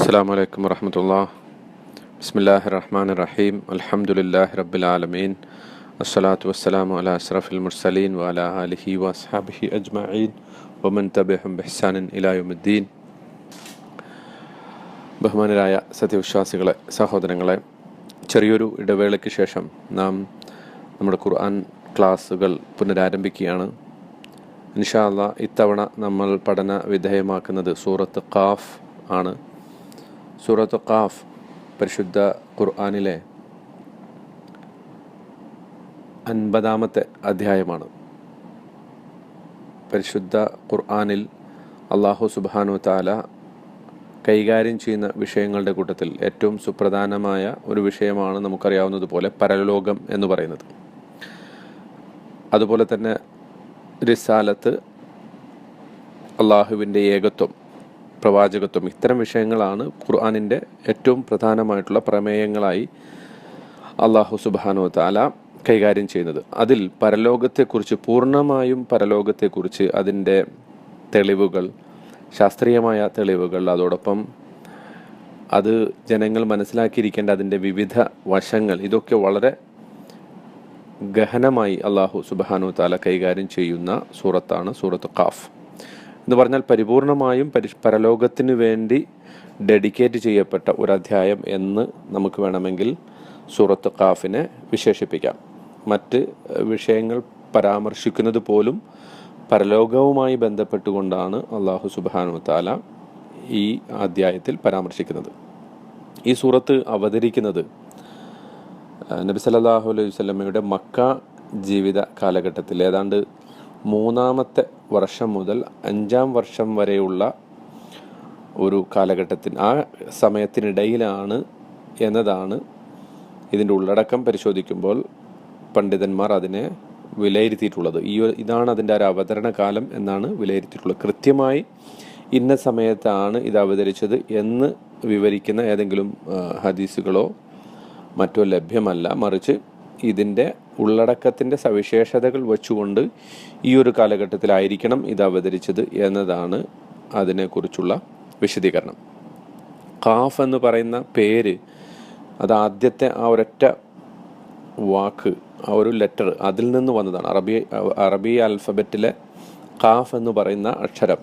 അസ്സാം വലൈക്കും വർഹമത്തുള്ള ബിസ്മില്ലാഹി റഹ്മാൻ റഹീം അലഹമുല്ലാ റബ്ബിൽ ആലമീൻ അസ്സലാത്തു വസ്സലാമു അല അസ്റഫിൽ മുർസലീൻ വഅല ആലിഹി വസ്ഹാബിഹി അജ്മഈൻ വമൻ തബിഹം ബിഹ്സാനിൻ ഇലാ യൗമിദ്ദീൻ ബഹുമാനരായ സത്യവിശ്വാസികളെ സഹോദരങ്ങളെ ചെറിയൊരു ഇടവേളയ്ക്ക് ശേഷം നാം നമ്മുടെ ഖുർആൻ ക്ലാസ്സുകൾ പുനരാരംഭിക്കുകയാണ്. ഇൻഷാ അല്ലാ ഇത്തവണ നമ്മൾ പഠന വിധേയമാക്കുന്നത് സൂറത്ത് ഖാഫ് ആണ്. സൂറത്ത് ഖാഫ് പരിശുദ്ധ ഖുർആാനിലെ അൻപതാമത്തെ അധ്യായമാണ്. പരിശുദ്ധ ഖുർആാനിൽ അള്ളാഹു സുബാനു താല കൈകാര്യം ചെയ്യുന്ന വിഷയങ്ങളുടെ കൂട്ടത്തിൽ ഏറ്റവും സുപ്രധാനമായ ഒരു വിഷയമാണ് നമുക്കറിയാവുന്നതുപോലെ പരലോകം എന്ന് പറയുന്നത്. അതുപോലെ തന്നെ റിസാലത്ത് അള്ളാഹുവിന്റെ ഏകത്വം. പ്രവാചകത്വം. ഇത്തരം വിഷയങ്ങളാണ് ഖുർആാനിന്റെ ഏറ്റവും പ്രധാനമായിട്ടുള്ള പ്രമേയങ്ങളായി അള്ളാഹു സുബാനോ താല കൈകാര്യം ചെയ്യുന്നത്. അതിൽ പരലോകത്തെക്കുറിച്ച് പൂർണമായും പരലോകത്തെക്കുറിച്ച് അതിന്റെ തെളിവുകൾ ശാസ്ത്രീയമായ തെളിവുകൾ അതോടൊപ്പം അത് ജനങ്ങൾ മനസ്സിലാക്കിയിരിക്കേണ്ട അതിന്റെ വിവിധ വശങ്ങൾ ഇതൊക്കെ വളരെ ഗഹനമായി അള്ളാഹു സുബാനു താല കൈകാര്യം ചെയ്യുന്ന സൂറത്താണ് സൂറത്ത് ഖാഫ്. എന്ന് പറഞ്ഞാൽ പരിപൂർണമായും പരി പരലോകത്തിന് വേണ്ടി ഡെഡിക്കേറ്റ് ചെയ്യപ്പെട്ട ഒരു അധ്യായം എന്ന് നമുക്ക് വേണമെങ്കിൽ സൂറത്ത് ഖാഫിനെ വിശേഷിപ്പിക്കാം. മറ്റ് വിഷയങ്ങൾ പരാമർശിക്കുന്നത് പോലും പരലോകവുമായി ബന്ധപ്പെട്ടുകൊണ്ടാണ് അള്ളാഹു സുബാനു താല ഈ അധ്യായത്തിൽ പരാമർശിക്കുന്നത്. ഈ സൂറത്ത് അവതരിക്കുന്നത് നബി സല്ലല്ലാഹു അലൈഹി വസല്ലമയുടെ മക്ക ജീവിത കാലഘട്ടത്തിൽ. ഏതാണ്ട് മൂന്നാമത്തെ വർഷം മുതൽ അഞ്ചാം വർഷം വരെയുള്ള ഒരു കാലഘട്ടത്തിന് ആ സമയത്തിനിടയിലാണ് എന്നതാണ് ഇതിന്റെ ഉള്ളടക്കം പരിശോധിക്കുമ്പോൾ പണ്ഡിതന്മാർ അതിനെ വിലയിരുത്തിയിട്ടുള്ളത്. ഈ ഇതാണ് അതിന്റെ ഒരു അവതരണ കാലം എന്നാണ് വിലയിരുത്തിയിട്ടുള്ളത്. കൃത്യമായി ഇന്ന സമയത്താണ് ഇത് അവതരിച്ചത് എന്ന് വിവരിക്കുന്ന ഏതെങ്കിലും ഹദീസുകളോ മറ്റോ ലഭ്യമല്ല. മറിച്ച് ഇതിന്റെ ഉള്ളടക്കത്തിന്റെ സവിശേഷതകൾ വച്ചുകൊണ്ട് ഈ ഒരു കാലഘട്ടത്തിലായിരിക്കണം ഇത് അവതരിച്ചത് എന്നതാണ് അതിനെക്കുറിച്ചുള്ള വിശദീകരണം. കാഫ് എന്ന് പറയുന്ന പേര് അത് ആദ്യത്തെ ആ ഒരൊറ്റ വാക്ക് ആ ഒരു ലെറ്റർ അതിൽ നിന്ന് വന്നതാണ്. അറബി അറബി അൽഫബറ്റിലെ കാഫ് എന്ന് പറയുന്ന അക്ഷരം.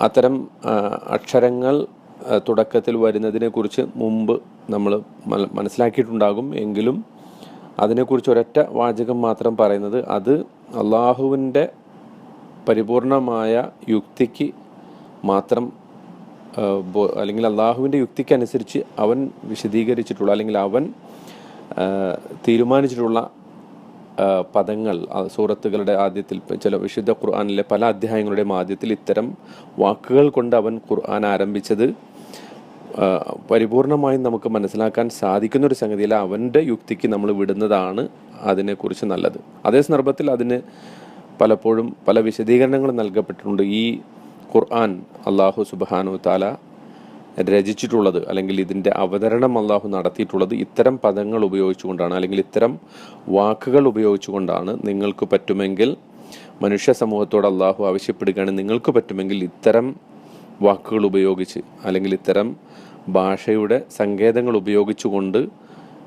അത്തരം അക്ഷരങ്ങൾ തുടക്കത്തിൽ വരുന്നതിനെ കുറിച്ച് മുമ്പ് നമ്മൾ മനസ്സിലാക്കിയിട്ടുണ്ടാകും. എങ്കിലും അതിനെക്കുറിച്ച് ഒരൊറ്റ വാചകം മാത്രം പറയുന്നത് അത് അള്ളാഹുവിന്റെ പരിപൂർണമായ യുക്തിക്ക് മാത്രം അല്ലെങ്കിൽ അള്ളാഹുവിന്റെ യുക്തിക്കനുസരിച്ച് അവൻ വിശദീകരിച്ചിട്ടുള്ള അല്ലെങ്കിൽ അവൻ തീരുമാനിച്ചിട്ടുള്ള പദങ്ങൾ സൂറത്തുകളുടെ ആദ്യത്തിൽ ചില വിശുദ്ധ ഖുർആാനിലെ പല അധ്യായങ്ങളുടെയും ആദ്യത്തിൽ ഇത്തരം വാക്കുകൾ കൊണ്ട് അവൻ ഖുർആൻ ആരംഭിച്ചത് പരിപൂർണമായും നമുക്ക് മനസ്സിലാക്കാൻ സാധിക്കുന്ന ഒരു സംഗതിയിൽ അവന്റെ യുക്തിക്ക് നമ്മൾ വിടുന്നതാണ് അതിനെക്കുറിച്ച് നല്ലത്. അതേ സന്ദർഭത്തിൽ അതിന് പലപ്പോഴും പല വിശദീകരണങ്ങളും നൽകപ്പെട്ടിട്ടുണ്ട്. ഈ ഖുർആൻ അള്ളാഹു സുബാനു താല രചിച്ചിട്ടുള്ളത് അല്ലെങ്കിൽ ഇതിന്റെ അവതരണം അള്ളാഹു നടത്തിയിട്ടുള്ളത് ഇത്തരം പദങ്ങൾ ഉപയോഗിച്ചുകൊണ്ടാണ് അല്ലെങ്കിൽ ഇത്തരം വാക്കുകൾ ഉപയോഗിച്ചുകൊണ്ടാണ് നിങ്ങൾക്ക് പറ്റുമെങ്കിൽ മനുഷ്യ സമൂഹത്തോട് അള്ളാഹു ആവശ്യപ്പെടുകയാണ് നിങ്ങൾക്ക് പറ്റുമെങ്കിൽ ഇത്തരം വാക്കുകൾ ഉപയോഗിച്ച് അല്ലെങ്കിൽ ഇത്തരം ഭാഷയുടെ സങ്കേതങ്ങൾ ഉപയോഗിച്ചുകൊണ്ട്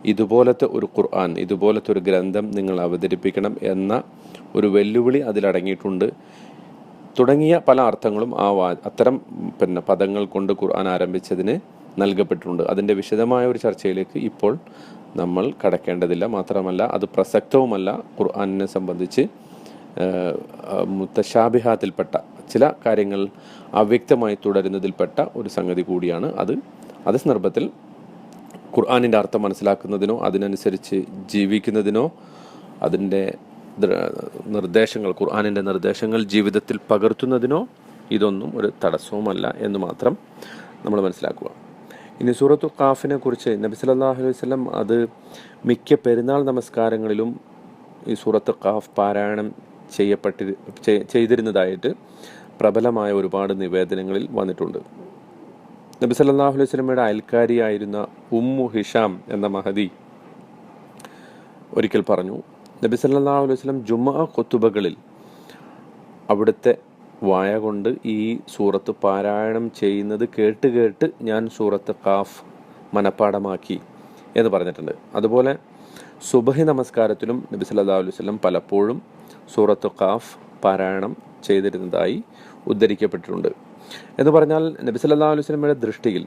ഇതുപോലത്തെ ഒരു ഖുർആൻ ഇതുപോലത്തെ ഒരു ഗ്രന്ഥം നിങ്ങൾ അവതരിപ്പിക്കണം എന്ന ഒരു വെല്ലുവിളി അതിലടങ്ങിയിട്ടുണ്ട്. തുടങ്ങിയ പല അർത്ഥങ്ങളും ആ വാ അത്തരം പിന്നെ പദങ്ങൾ കൊണ്ട് ഖുർആൻ ആരംഭിച്ചതിന് നൽകപ്പെട്ടിട്ടുണ്ട്. അതിന്റെ വിശദമായ ഒരു ചർച്ചയിലേക്ക് ഇപ്പോൾ നമ്മൾ കടക്കേണ്ടതില്ല. മാത്രമല്ല അത് പ്രസക്തവുമല്ല. ഖുർആാനിനെ സംബന്ധിച്ച് മുത്തശാബിഹാത്തിൽപ്പെട്ട ചില കാര്യങ്ങൾ അവ്യക്തമായി തുടരുന്നതിൽപ്പെട്ട ഒരു സംഗതി കൂടിയാണ് അത്. അതേ സന്ദർഭത്തിൽ ഖുർആാനിന്റെ അർത്ഥം മനസ്സിലാക്കുന്നതിനോ അതിനനുസരിച്ച് ജീവിക്കുന്നതിനോ അതിന്റെ നിർദ്ദേശങ്ങൾ ഖുർആാനിന്റെ നിർദ്ദേശങ്ങൾ ജീവിതത്തിൽ പകർത്തുന്നതിനോ ഇതൊന്നും ഒരു തടസ്സവുമല്ല എന്ന് മാത്രം നമ്മൾ മനസ്സിലാക്കുക. ഇനി സൂറത്തു ഖാഫിനെ കുറിച്ച് നബി സല്ലല്ലാഹു അലൈഹി വസല്ലം അത് മിക്ക പെരുന്നാൾ നമസ്കാരങ്ങളിലും ഈ സൂറത്ത് ഖാഫ് പാരായണം ചെയ്യപ്പെട്ടി ചെയ്തിരുന്നതായിട്ട് പ്രബലമായ ഒരുപാട് നിവേദനങ്ങളിൽ വന്നിട്ടുണ്ട്. നബി സല്ലല്ലാഹു അലൈഹി വസല്ലമയുടെ അയൽക്കാരിയായിരുന്ന ഉമ്മു ഹിഷാം എന്ന മഹദി ഒരിക്കൽ പറഞ്ഞു നബി സല്ലല്ലാഹു അലൈഹി വസല്ലം ജുമാ കൊത്തുബകളിൽ അവിടുത്തെ വായ കൊണ്ട് ഈ സൂറത്ത് പാരായണം ചെയ്യുന്നത് കേട്ട് കേട്ട് ഞാൻ സൂറത്ത് കാഫ് മനഃപ്പാടമാക്കി എന്ന് പറഞ്ഞിട്ടുണ്ട്. അതുപോലെ സുബഹി നമസ്കാരത്തിലും നബി സല്ലല്ലാഹു അലൈഹി വസല്ലം പലപ്പോഴും സൂറത്ത് കാഫ് പാരായണം ചെയ്തിരുന്നതായി ഉദ്ധരിക്കപ്പെട്ടിട്ടുണ്ട്. എന്ന് പറഞ്ഞാൽ നബി സല്ലല്ലാഹു അലൈഹി വസല്ലമയുടെ ദൃഷ്ടിയിൽ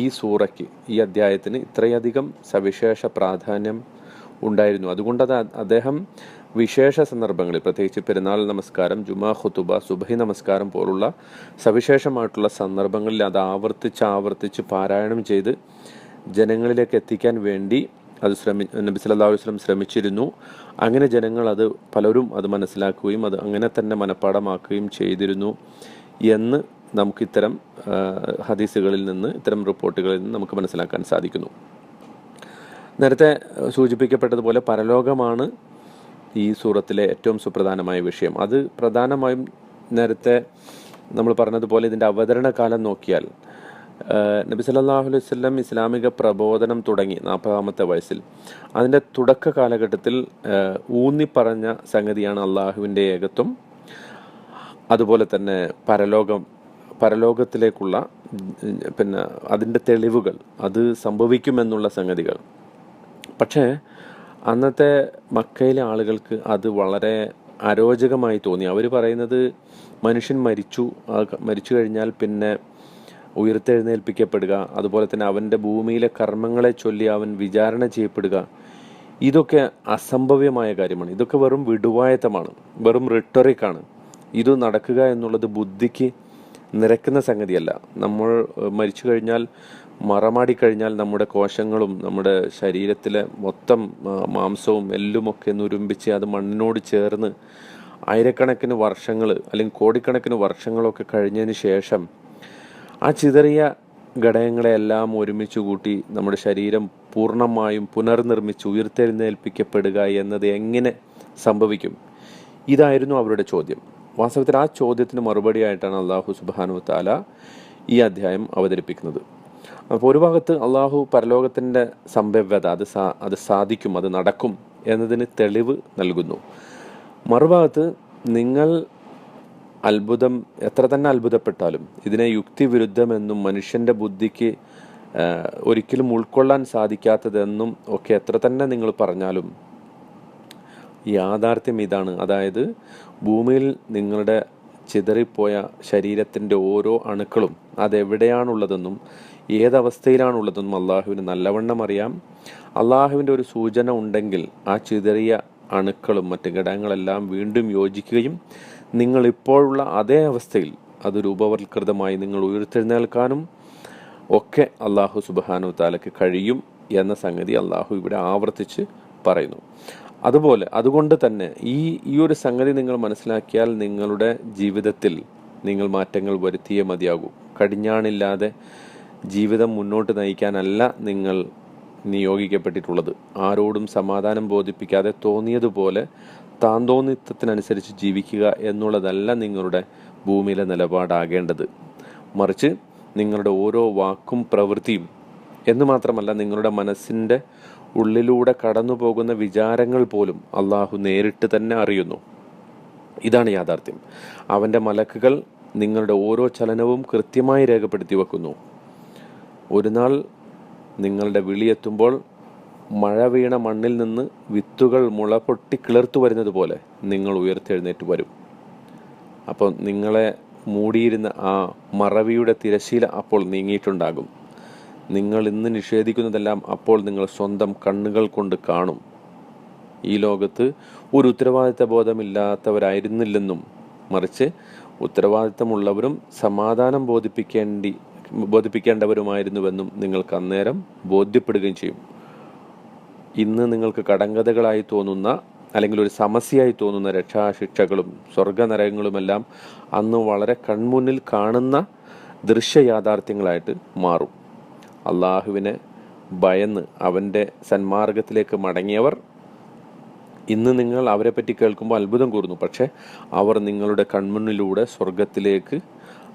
ഈ സൂറയ്ക്ക് ഈ അധ്യായത്തിന് ഇത്രയധികം സവിശേഷ പ്രാധാന്യം ഉണ്ടായിരുന്നു. അതുകൊണ്ട് അത് അദ്ദേഹം വിശേഷ സന്ദർഭങ്ങളിൽ പ്രത്യേകിച്ച് പെരുന്നാൾ നമസ്കാരം ജുമാ ഖുതുബ സുബഹി നമസ്കാരം പോലുള്ള സവിശേഷമായിട്ടുള്ള സന്ദർഭങ്ങളിൽ അത് ആവർത്തിച്ച് ആവർത്തിച്ച് പാരായണം ചെയ്ത് ജനങ്ങളിലേക്ക് എത്തിക്കാൻ വേണ്ടി അത് ശ്രമി നബി അലൈഹി വസല്ലം ശ്രമിച്ചിരുന്നു. അങ്ങനെ ജനങ്ങൾ അത് പലരും അത് മനസ്സിലാക്കുകയും അത് അങ്ങനെ തന്നെ മനഃപ്പാടമാക്കുകയും ചെയ്തിരുന്നു എന്ന് നമുക്ക് ഇത്തരം ഹദീസുകളിൽ നിന്ന് ഇത്തരം റിപ്പോർട്ടുകളിൽ നിന്ന് നമുക്ക് മനസ്സിലാക്കാൻ സാധിക്കുന്നു. നേരത്തെ സൂചിപ്പിക്കപ്പെട്ടതുപോലെ പരലോകമാണ് ഈ സൂറത്തിലെ ഏറ്റവും സുപ്രധാനമായ വിഷയം. അത് പ്രധാനമായും നേരത്തെ നമ്മൾ പറഞ്ഞതുപോലെ ഇതിന്റെ അവതരണ കാലം നോക്കിയാൽ നബി സല്ലല്ലാഹു അലൈഹി വസല്ലം ഇസ്ലാമിക പ്രബോധനം തുടങ്ങി നാൽപ്പതാമത്തെ വയസ്സിൽ. അതിന്റെ തുടക്ക കാലഘട്ടത്തിൽ ഊന്നിപ്പറഞ്ഞ സംഗതിയാണ് അള്ളാഹുവിന്റെ ഏകത്വം. അതുപോലെ തന്നെ പരലോകം പരലോകത്തിലേക്കുള്ള പിന്നെ അതിന്റെ തെളിവുകൾ അത് സംഭവിക്കുമെന്നുള്ള സംഗതികൾ. പക്ഷേ അന്നത്തെ മക്കയിലെ ആളുകൾക്ക് അത് വളരെ അരോചകമായി തോന്നി. അവർ പറയുന്നത് മനുഷ്യൻ മരിച്ചു മരിച്ചു കഴിഞ്ഞാൽ പിന്നെ ഉയർത്തെഴുന്നേൽപ്പിക്കപ്പെടുക. അതുപോലെ തന്നെ അവന്റെ ഭൂമിയിലെ കർമ്മങ്ങളെ ചൊല്ലി അവൻ വിചാരണ ചെയ്യപ്പെടുക. ഇതൊക്കെ അസംഭവ്യമായ കാര്യമാണ്. ഇതൊക്കെ വെറും വിടുവായത്തമാണ് വെറും റിട്ടറിക്കാണ് ഇത് നടക്കുക എന്നുള്ളത് ബുദ്ധിക്ക് നിരക്കുന്ന സംഗതിയല്ല. നമ്മൾ മരിച്ചു കഴിഞ്ഞാൽ മറമാടിക്കഴിഞ്ഞാൽ നമ്മുടെ കോശങ്ങളും നമ്മുടെ ശരീരത്തിലെ മൊത്തം മാംസവും എല്ലുമൊക്കെ നുരുമ്പിച്ച് അത് മണ്ണിനോട് ചേർന്ന് ആയിരക്കണക്കിന് വർഷങ്ങൾ അല്ലെങ്കിൽ കോടിക്കണക്കിന് വർഷങ്ങളൊക്കെ കഴിഞ്ഞതിന് ശേഷം ആ ചിതറിയ ഘടകങ്ങളെല്ലാം ഒരുമിച്ച് കൂട്ടി നമ്മുടെ ശരീരം പൂർണമായും പുനർനിർമ്മിച്ച് ഉയർത്തെഴുന്നേൽപ്പിക്കപ്പെടുക എന്നത് എങ്ങനെ സംഭവിക്കും? ഇതായിരുന്നു അവരുടെ ചോദ്യം. വാസ്തവത്തിൽ ആ ചോദ്യത്തിന് മറുപടിയായിട്ടാണ് അള്ളാഹു സുബാനു താല ഈ അധ്യായം അവതരിപ്പിക്കുന്നത്. അപ്പോൾ ഒരു ഭാഗത്ത് അള്ളാഹു പരലോകത്തിന്റെ സംഭവ്യത അത് സാ അത് സാധിക്കും അത് നടക്കും എന്നതിന് തെളിവ് നൽകുന്നു. മറുഭാഗത്ത് നിങ്ങൾ അത്ഭുതം എത്ര തന്നെ അത്ഭുതപ്പെട്ടാലും ഇതിനെ യുക്തിവിരുദ്ധമെന്നും മനുഷ്യന്റെ ബുദ്ധിക്ക് ഒരിക്കലും ഉൾക്കൊള്ളാൻ സാധിക്കാത്തതെന്നും ഒക്കെ എത്ര തന്നെ നിങ്ങൾ പറഞ്ഞാലും യാഥാർത്ഥ്യം ഇതാണ്. അതായത് ഭൂമിയിൽ നിങ്ങളുടെ ചിതറിപ്പോയ ശരീരത്തിന്റെ ഓരോ അണുക്കളും അതെവിടെയാണുള്ളതെന്നും ഏതവസ്ഥയിലാണുള്ളതെന്നും അള്ളാഹുവിന് നല്ലവണ്ണം അറിയാം. അള്ളാഹുവിന്റെ ഒരു സൂചന ഉണ്ടെങ്കിൽ ആ ചിതറിയ അണുക്കളും മറ്റ് ഘടകങ്ങളെല്ലാം വീണ്ടും യോജിക്കുകയും നിങ്ങൾ ഇപ്പോഴുള്ള അതേ അവസ്ഥയിൽ അത് രൂപവൽകൃതമായി നിങ്ങൾ ഉയർത്തെഴുന്നേൽക്കാനും ഒക്കെ അള്ളാഹു സുബാനു താലയ്ക്ക് കഴിയും എന്ന സംഗതി അള്ളാഹു ഇവിടെ ആവർത്തിച്ച് പറയുന്നു. അതുപോലെ അതുകൊണ്ട് തന്നെ ഈ ഈ ഒരു സംഗതി നിങ്ങൾ മനസ്സിലാക്കിയാൽ നിങ്ങളുടെ ജീവിതത്തിൽ നിങ്ങൾ മാറ്റങ്ങൾ വരുത്തിയേ മതിയാകൂ. കടിഞ്ഞാണില്ലാതെ ജീവിതം മുന്നോട്ട് നയിക്കാനല്ല നിങ്ങൾ നിയോഗിക്കപ്പെട്ടിട്ടുള്ളത്. ആരോടും സമാധാനം ബോധിപ്പിക്കാതെ തോന്നിയതുപോലെ താന്തോന്നിത്വത്തിനനുസരിച്ച് ജീവിക്കുക എന്നുള്ളതല്ല നിങ്ങളുടെ ഭൂമിയിലെ നിലപാടാകേണ്ടത്. മറിച്ച് നിങ്ങളുടെ ഓരോ വാക്കും പ്രവൃത്തിയും എന്ന് മാത്രമല്ല നിങ്ങളുടെ മനസ്സിന്റെ ഉള്ളിലൂടെ കടന്നു പോകുന്ന വിചാരങ്ങൾ പോലും അള്ളാഹു നേരിട്ട് തന്നെ അറിയുന്നു. ഇതാണ് യാഥാർത്ഥ്യം. അവന്റെ മലക്കുകൾ നിങ്ങളുടെ ഓരോ ചലനവും കൃത്യമായി രേഖപ്പെടുത്തി വെക്കുന്നു. ഒരു നാൾ നിങ്ങളുടെ വിളിയെത്തുമ്പോൾ മഴ വീണ മണ്ണിൽ നിന്ന് വിത്തുകൾ മുള പൊട്ടി കിളിർത്തു വരുന്നത് പോലെ നിങ്ങൾ ഉയർത്തെഴുന്നേറ്റ് വരും. അപ്പോൾ നിങ്ങളെ മൂടിയിരുന്ന ആ മറവിയുടെ തിരശീല അപ്പോൾ നീങ്ങിയിട്ടുണ്ടാകും. നിങ്ങൾ ഇന്ന് നിഷേധിക്കുന്നതെല്ലാം അപ്പോൾ നിങ്ങൾ സ്വന്തം കണ്ണുകൾ കൊണ്ട് കാണും. ഈ ലോകത്ത് ഒരു ഉത്തരവാദിത്ത ബോധമില്ലാത്തവരായിരുന്നില്ലെന്നും മറിച്ച് ഉത്തരവാദിത്തമുള്ളവരും സമാധാനം ബോധിപ്പിക്കേണ്ടി ബോധിപ്പിക്കേണ്ടവരുമായിരുന്നുവെന്നും നിങ്ങൾക്ക് അന്നേരം ബോധ്യപ്പെടുകയും ചെയ്യും. ഇന്ന് നിങ്ങൾക്ക് കടങ്കഥകളായി തോന്നുന്ന അല്ലെങ്കിൽ ഒരു സമസ്യയായി തോന്നുന്ന രക്ഷാശിക്ഷകളും സ്വർഗനരകങ്ങളുമെല്ലാം അന്ന് വളരെ കൺമുന്നിൽ കാണുന്ന ദൃശ്യ യാഥാർത്ഥ്യങ്ങളായിട്ട് മാറും. അള്ളാഹുവിനെ ഭയന്ന് അവന്റെ സന്മാർഗത്തിലേക്ക് മടങ്ങിയവർ ഇന്ന് നിങ്ങൾ അവരെ പറ്റി കേൾക്കുമ്പോൾ അത്ഭുതം കൂറുന്നു പക്ഷേ അവർ നിങ്ങളുടെ കൺമുന്നിലൂടെ സ്വർഗത്തിലേക്ക്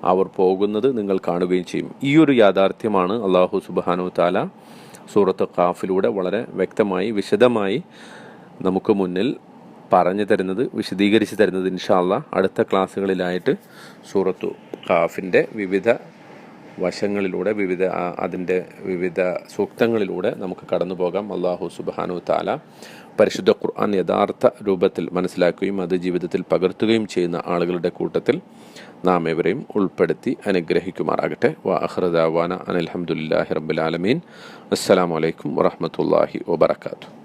അവർ പോകുന്നത് നിങ്ങൾ കാണുകയും ചെയ്യും. ഈ ഒരു യാഥാർത്ഥ്യമാണ് അള്ളാഹു സുബാനു താല സൂറത്ത് ഖാഫിലൂടെ വളരെ വ്യക്തമായി വിശദമായി നമുക്ക് മുന്നിൽ പറഞ്ഞു തരുന്നത് വിശദീകരിച്ച് തരുന്നത് ഇൻഷാല്ല അടുത്ത ക്ലാസ്സുകളിലായിട്ട് സൂറത്തു ഖാഫിന്റെ വിവിധ വശങ്ങളിലൂടെ വിവിധ അതിന്റെ വിവിധ സൂക്തങ്ങളിലൂടെ നമുക്ക് കടന്നു പോകാം. അള്ളാഹു സുബാനു താല പരിശുദ്ധ ഖുർആൻ യഥാർത്ഥ രൂപത്തിൽ മനസ്സിലാക്കുകയും അത് ജീവിതത്തിൽ പകർത്തുകയും ചെയ്യുന്ന ആളുകളുടെ കൂട്ടത്തിൽ നാം ഇവരെയും ഉൾപ്പെടുത്തി അനുഗ്രഹിക്കുമാറാകട്ടെ. വാ അഹ്റദാവാന അനിൽഹമുല്ലാഹി റബ്ബുലാലമീൻ അസ്സലാമലൈക്കും വറഹമത്തല്ലാഹി വബർക്കാത്തു